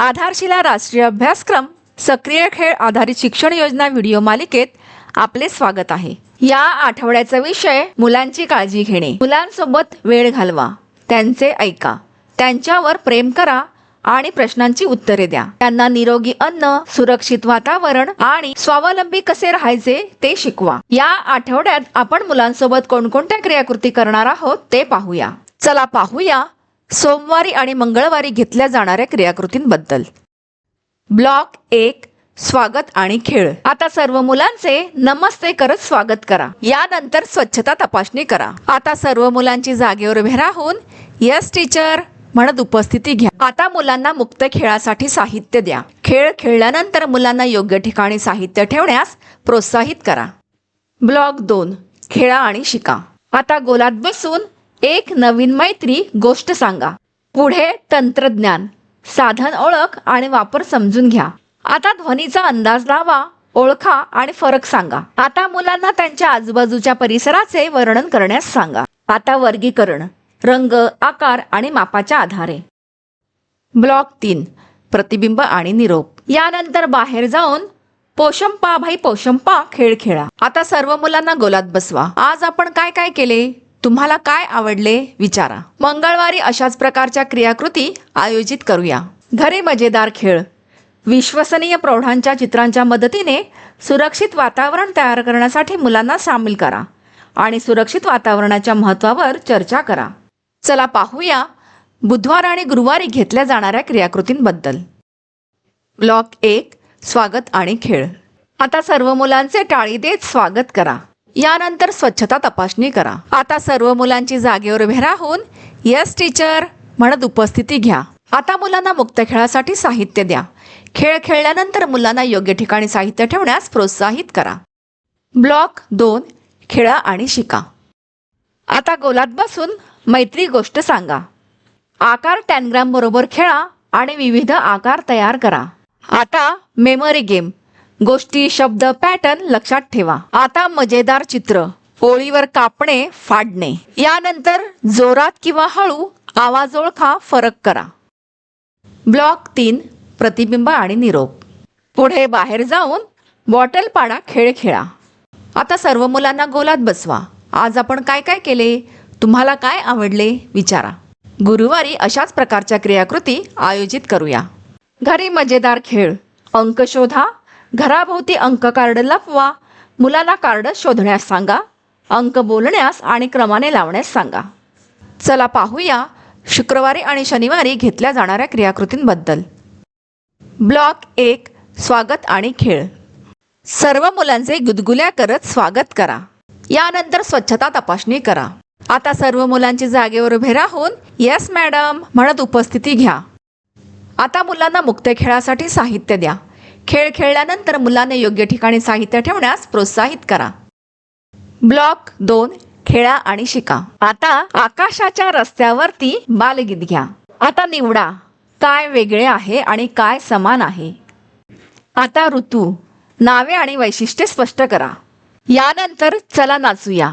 आधारशिला राष्ट्रीय अभ्यासक्रम सक्रिय खेळ आधारित शिक्षण योजना व्हिडिओ मालिकेत आपले स्वागत आहे. या आठवड्याचा विषय मुलांची काळजी घेणे. मुलांसोबत वेळ घालवा. त्यांचे ऐका. त्यांच्यावर प्रेम करा आणि प्रश्नांची उत्तरे द्या. त्यांना निरोगी अन्न सुरक्षित वातावरण आणि स्वावलंबी कसे राहायचे ते शिकवा. या आठवड्यात आपण मुलांसोबत कोणकोणत्या क्रियाकृती करणार आहोत ते पाहूया. चला पाहूया सोमवारी आणि मंगळवारी घेतल्या जाणाऱ्या क्रियाकृतींबद्दल. ब्लॉक एक स्वागत आणि खेळ. आता सर्व मुलांचे नमस्ते करत स्वागत करा. यानंतर स्वच्छता तपासणी करा. आता सर्व मुलांची जागेवर उभे राहून यस टीचर म्हणत उपस्थिती घ्या. आता मुलांना मुक्त खेळासाठी साहित्य द्या. खेळ खेळल्यानंतर मुलांना योग्य ठिकाणी साहित्य ठेवण्यास प्रोत्साहित करा. ब्लॉक दोन खेळा आणि शिका. आता गोलात बसून एक नवीन मैत्री गोष्ट सांगा. पुढे तंत्रज्ञान. साधन ओळख आणि वापर समजून घ्या. आता ध्वनीचा अंदाज लावा ओळखा आणि फरक सांगा. आता मुलांना त्यांच्या आजूबाजूच्या परिसराचे वर्णन करण्यास सांगा. आता वर्गीकरण. रंग आकार आणि मापाच्या आधारे. ब्लॉक तीन. प्रतिबिंब आणि निरोप. यानंतर बाहेर जाऊन पोषंपा भाई पोषंपा खेळ खेळा. आता सर्व मुलांना गोलात बसवा. आज आपण काय काय केले? तुम्हाला काय आवडले? विचारा. मंगळवारी अशाच प्रकारच्या क्रियाकृती आयोजित करूया. घरे मजेदार खेळ. विश्वसनीय प्रौढांच्या चित्रांच्या मदतीने सुरक्षित वातावरण तयार करण्यासाठी मुलांना सामील करा आणि सुरक्षित वातावरणाच्या महत्त्वावर चर्चा करा. चला पाहूया बुधवार आणि गुरुवारी घेतल्या जाणाऱ्या क्रियाकृतींबद्दल. ब्लॉक एक स्वागत आणि खेळ. आता सर्व मुलांचे टाळी देत स्वागत करा. यानंतर स्वच्छता तपासणी करा. आता सर्व मुलांची जागेवर उभे राहून यस टीचर म्हणत उपस्थिती घ्या. आता मुलांना मुक्त खेळासाठी साहित्य द्या. खेळ खेळल्यानंतर मुलांना योग्य ठिकाणी साहित्य ठेवण्यास प्रोत्साहित करा. ब्लॉक दोन खेळा आणि शिका. आता गोलात बसून मैत्री गोष्ट सांगा. आकार टॅनग्राम बरोबर खेळा आणि विविध आकार तयार करा. आता मेमरी गेम गोष्टी शब्द पॅटर्न लक्षात ठेवा. आता मजेदार चित्र. ओळीवर कापणे फाडणे. यानंतर जोरात किंवा हळू आवाज ओळखा फरक करा. ब्लॉक तीन प्रतिबिंब आणि निरोप. पुढे बाहेर जाऊन बॉटल पाडा खेळ खेळा. आता सर्व मुलांना गोलात बसवा. आज आपण काय काय केले? तुम्हाला काय आवडले? विचारा. गुरुवारी अशाच प्रकारच्या क्रियाकृती आयोजित करूया. घरी मजेदार खेळ. अंक शोधा घराभोवती अंक कार्ड लपवा. मुलांना कार्ड शोधण्यास सांगा. अंक बोलण्यास आणि क्रमाने लावण्यास सांगा. चला पाहूया शुक्रवारी आणि शनिवारी घेतल्या जाणाऱ्या क्रियाकृतींबद्दल. ब्लॉक एक स्वागत आणि खेळ. सर्व मुलांचे गुदगुल्या करत स्वागत करा. यानंतर स्वच्छता तपासणी करा. आता सर्व मुलांची जागेवर उभे राहून येस मॅडम म्हणत उपस्थिती घ्या. आता मुलांना मुक्त खेळासाठी साहित्य द्या. खेळ खेळल्यानंतर मुलांना योग्य ठिकाणी साहित्य ठेवण्यास प्रोत्साहित करा. ब्लॉक दोन खेळा आणि शिका. आता आकाशाच्या रस्त्यावरती बालगीत घ्या. आता निवडा. काय वेगळे आहे आणि काय समान आहे? आता ऋतू. नावे आणि वैशिष्ट्ये स्पष्ट करा. यानंतर चला नाचूया.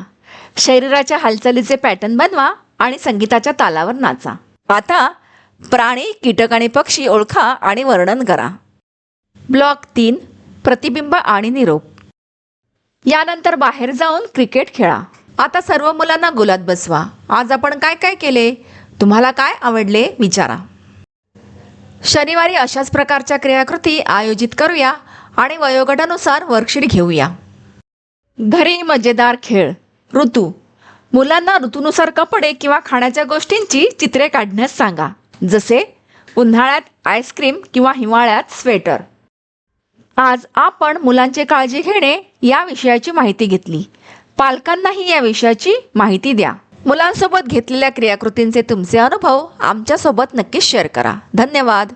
शरीराच्या हालचालीचे पॅटर्न बनवा आणि संगीताच्या तालावर नाचा. आता प्राणी कीटक आणि पक्षी ओळखा आणि वर्णन करा. ब्लॉक तीन प्रतिबिंब आणि निरोप. यानंतर बाहेर जाऊन क्रिकेट खेळा. आता सर्व मुलांना गुलात बसवा. आज आपण काय काय केले? तुम्हाला काय आवडले? विचारा. शनिवारी अशाच प्रकारच्या क्रियाकृती आयोजित करूया आणि वयोगटानुसार वर्कशीट घेऊया. घरी मजेदार खेळ. ऋतू. मुलांना ऋतूनुसार कपडे किंवा खाण्याच्या गोष्टींची चित्रे काढण्यास सांगा. जसे उन्हाळ्यात आईस्क्रीम किंवा हिवाळ्यात स्वेटर आज आपण मुलांची काळजी घेणे या विषयाची माहिती घेतली. पालकांनाही या विषयाची माहिती द्या. मुलांसोबत घेतलेल्या क्रियाकृतींचे तुमचे अनुभव आमच्यासोबत नक्कीच शेअर करा. धन्यवाद.